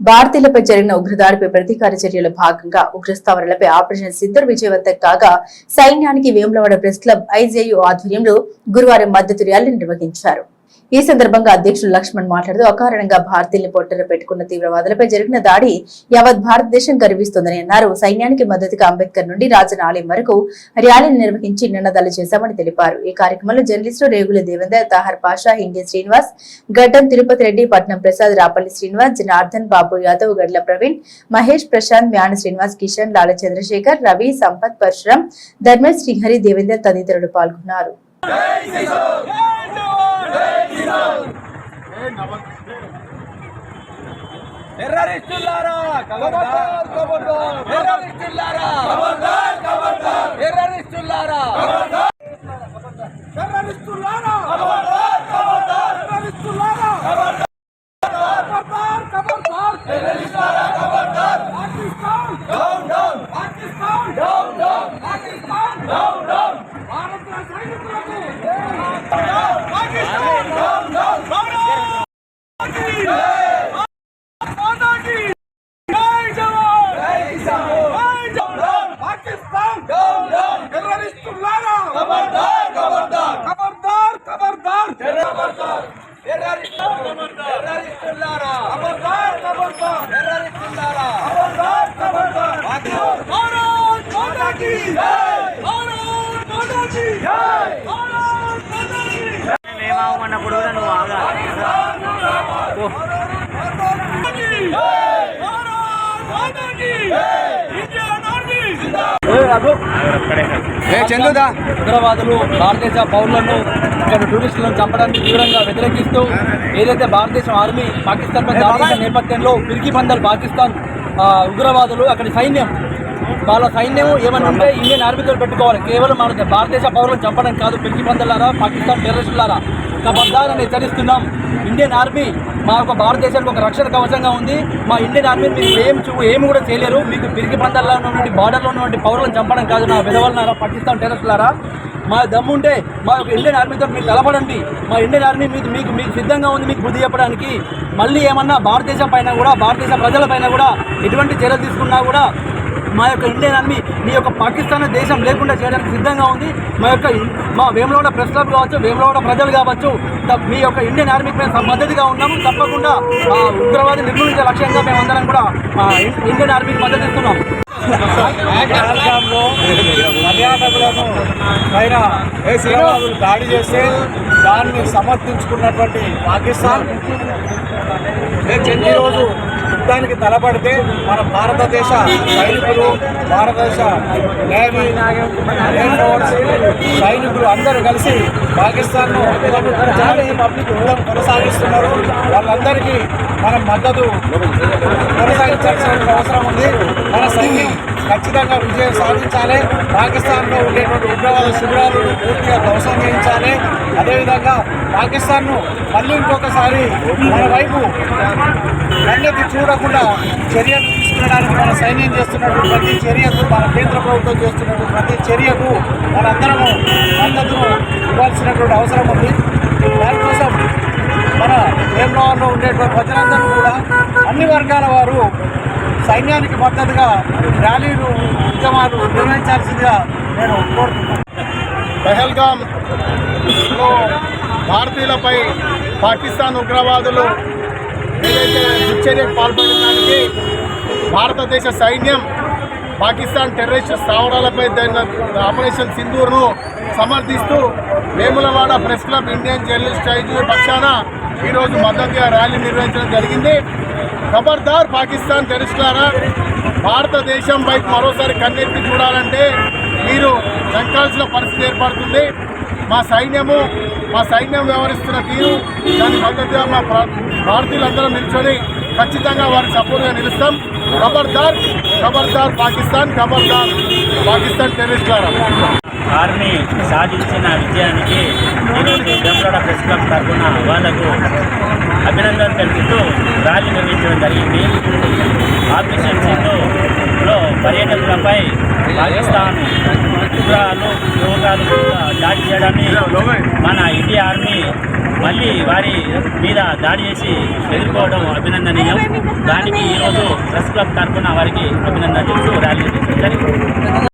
భారతీయులపై జరిగిన ఉగ్రదాడిపై ప్రతీకార చర్యల భాగంగా ఉగ్రస్థావరాలపై ఆపరేషన్ సిద్ధర్ విజయవంతం కాగా సైన్యానికి వేములవాడ ప్రెస్ క్లబ్ ఐజేయు ఆధ్వర్యంలో గురువారం మద్దతు ర్యాలీ నిర్వహించారు. ఈ సందర్భంగా అధ్యక్షుడు లక్ష్మణ్ మాట్లాడుతూ అకారణంగా భారతీయుల్ని పొట్టన పెట్టుకున్న తీవ్రవాదులపై జరిగిన దాడి యావత్ భారతదేశం గర్విస్తోందని అన్నారు. సైన్యానికి మద్దతుగా అంబేద్కర్ నుండి రాజన ఆలయం వరకు ర్యాలీని నిర్వహించి నినాదాలు చేశామని తెలిపారు. ఈ కార్యక్రమంలో జర్నలిస్టులు రేగుల దేవేందర్ తాహర్ పాషా హిందీ శ్రీనివాస్ గడ్డం తిరుపతి రెడ్డి పట్నం ప్రసాద్ రాపల్లి శ్రీనివాస్ జనార్దన్ బాబు యాదవ్ గడ్ల ప్రవీణ్ మహేష్ ప్రశాంత్ మ్యాన శ్రీనివాస్ కిషన్ లాల చంద్రశేఖర్ రవి సంపత్ పరశురాం ధర్మేష్ శ్రీహరి దేవేందర్ తదితరులు పాల్గొన్నారు. టెర్రరిస్టులారా ఖబర్దార్ ఖబర్దార్ టెర్రరిస్టులారా ఖబర్దార్ ఖబర్దార్ టెర్రరిస్టులారా ఖబర్దార్ టెర్రరిస్టులారా ఖబర్దార్ ఖబర్దార్ టెర్రరిస్టులారా ఖబర్దార్ Pakistan. Down down. Pakistan. Down down. Pakistan. Down down. భారత సైనికులకు పాకిస్తాన్ డౌన్ డౌన్ మాతాకి జై జవాన్ జై కిసాన్ జై జవాన్ పాకిస్తాన్ డౌన్ డౌన్ టెర్రరిస్టులారా ఖబర్దార్ ఖబర్దార్ ఖబర్దార్ ఖబర్దార్ ఖబర్దార్ టెర్రరిస్టులారా ఖబర్దార్ ఖబర్దార్ టెర్రరిస్టులారా ఖబర్దార్ ఖబర్దార్ భారత్ మాతాకి జై భారత్ మాతాకి జై భారత్ మాతాకి మేమన్నప్పుడు కూడా నువ్వు ఉగ్రవాదులు భారతదేశ పౌరులను ఇక్కడ టూరిస్టులను చంపడానికి తీవ్రంగా వ్యతిరేకిస్తూ ఏదైతే భారతదేశం ఆర్మీ పాకిస్తాన్ పై నేపథ్యంలో పిరికి పందలు పాకిస్తాన్ ఉగ్రవాదులు అక్కడి సైన్యం వాళ్ళ సైన్యం ఏమన్నా ఉంటే ఇండియన్ ఆర్మీతో పెట్టుకోవాలి. కేవలం మన భారతదేశ పౌరులను చంపడం కాదు పిరికి పందలారా పాకిస్తాన్ టెర్రరిస్టులారా. కబద్దారని హెచ్చరిస్తున్నాం. ఇండియన్ ఆర్మీ మా యొక్క భారతదేశానికి ఒక రక్షణ కవచంగా ఉంది. మా ఇండియన్ ఆర్మీ మీరు ఏం చూ ఏమి కూడా చేయలేరు. మీకు పిరికి పందల్లో ఉన్నటువంటి బార్డర్లో ఉన్నటువంటి పౌరులను చంపడం కాదు. నా విధవలనారా పాకిస్తాన్ టెరస్లారా మా దమ్ముంటే మా యొక్క ఇండియన్ ఆర్మీతో మీరు తలపడండి. మా ఇండియన్ ఆర్మీ మీకు మీకు మీకు సిద్ధంగా ఉంది మీకు బుద్ధి చెప్పడానికి. మళ్ళీ ఏమన్నా భారతదేశం పైన కూడా భారతదేశ ప్రజల పైన కూడా ఎటువంటి చర్యలు తీసుకున్నా కూడా మా యొక్క ఇండియన్ ఆర్మీ మీ యొక్క పాకిస్తాన్ దేశం లేకుండా చేయడానికి సిద్ధంగా ఉంది. మా యొక్క మా వేములవాడ ప్రెస్ క్లబ్ కావచ్చు వేములవాడ ప్రజలు కావచ్చు మీ యొక్క ఇండియన్ ఆర్మీకి మేము మద్దతుగా ఉన్నాము. తప్పకుండా ఆ ఉగ్రవాది నిర్మూలించే లక్ష్యంగా మేము అందరం కూడా ఇండియన్ ఆర్మీకి మద్దతు ఇస్తున్నాం. పర్యాటకులను పైన దాడి చేస్తే దాన్ని సమర్థించుకున్నటువంటి పాకిస్తాన్. ఈరోజు యుద్ధానికి తలపడితే మన భారతదేశ సైనికులు భారతదేశ నేవీ ఎయిర్ ఫోర్స్ సైనికులు అందరూ కలిసి పాకిస్తాన్ను యుద్ధం కొనసాగిస్తున్నారు. వాళ్ళందరికీ మనం మద్దతు కొనసాగించాల్సిన అవసరం ఉంది. మన సైన్యం ఖచ్చితంగా విజయం సాధించాలి. పాకిస్తాన్లో ఉండేటువంటి ఉగ్రవాద శిబిరాలను పూర్తిగా ధ్వంసం చేయించాలి. అదేవిధంగా పాకిస్తాన్ను మళ్ళీ ఇంకొకసారి మన వైపు కన్నెత్తి చూడకుండా చర్యలు తీసుకోవడానికి మన సైన్యం చేస్తున్నటువంటి ప్రతి చర్యకు మన కేంద్ర ప్రభుత్వం చేస్తున్నటువంటి ప్రతి చర్యకు మనందరము మద్దతును ఇవ్వాల్సినటువంటి అవసరం ఉంది. దానికోసం మన వేములవాడలో ఉండేటువంటి ప్రజలందరూ కూడా అన్ని వర్గాల వారు సైన్యానికి మద్దతుగా ర్యాలీలు ఉద్యమాలు నిర్వహించాల్సిందిగా నేను కోరుతున్నాను భారతీయులపై పాకిస్తాన్ ఉగ్రవాదులు ఏదైతే దుశ్చర్యకు పాల్పడడానికి భారతదేశ సైన్యం పాకిస్తాన్ టెర్రరిస్ట్ స్థావరాలపై ఆపరేషన్ సింధూర్ను సమర్థిస్తూ Vemulawada press club Indian journalist IG పక్షాన ఈరోజు మద్దతుగా ర్యాలీ నిర్వహించడం జరిగింది. ఖబర్దార్ పాకిస్తాన్ టెర్రరిస్టులారా భారతదేశం వైపు మరోసారి కన్నెత్తి చూడాలంటే మీరు వెంకాల్సిన పరిస్థితి ఏర్పడుతుంది. మా సైన్యము మా సైన్యం వ్యవహరిస్తున్న తీరు దాని మద్దతుగా మా భారతీయులందరం నిల్చొని ఖచ్చితంగా వారికి సపోర్ట్గా నిలుస్తాం. ఖబర్దార్ ఖబర్దార్ పాకిస్తాన్ ఖబర్దార్ పాకిస్తాన్ టెర్రరిస్టులారా ఆర్మీ సాధించిన విజయానికి ఈరోజు వెంబడ ప్రెస్ క్లబ్ తరఫున వాళ్ళకు అభినందనలు తెలుపుతూ ర్యాలీ నిర్వహించడం జరిగింది. ఆపరేషన్ సింధులో పర్యటకులపై పాకిస్తాన్ ఉగ్రాలు యువకాలు దాడి చేయడాన్ని మన ఇండియా ఆర్మీ మళ్ళీ వారి మీద దాడి చేసి ఎదుర్కోవడం అభినందనీయం. దానికి ఈరోజు ప్రెస్ క్లబ్ తరఫున వారికి అభినందన చేస్తూ ర్యాలీ జరిగింది.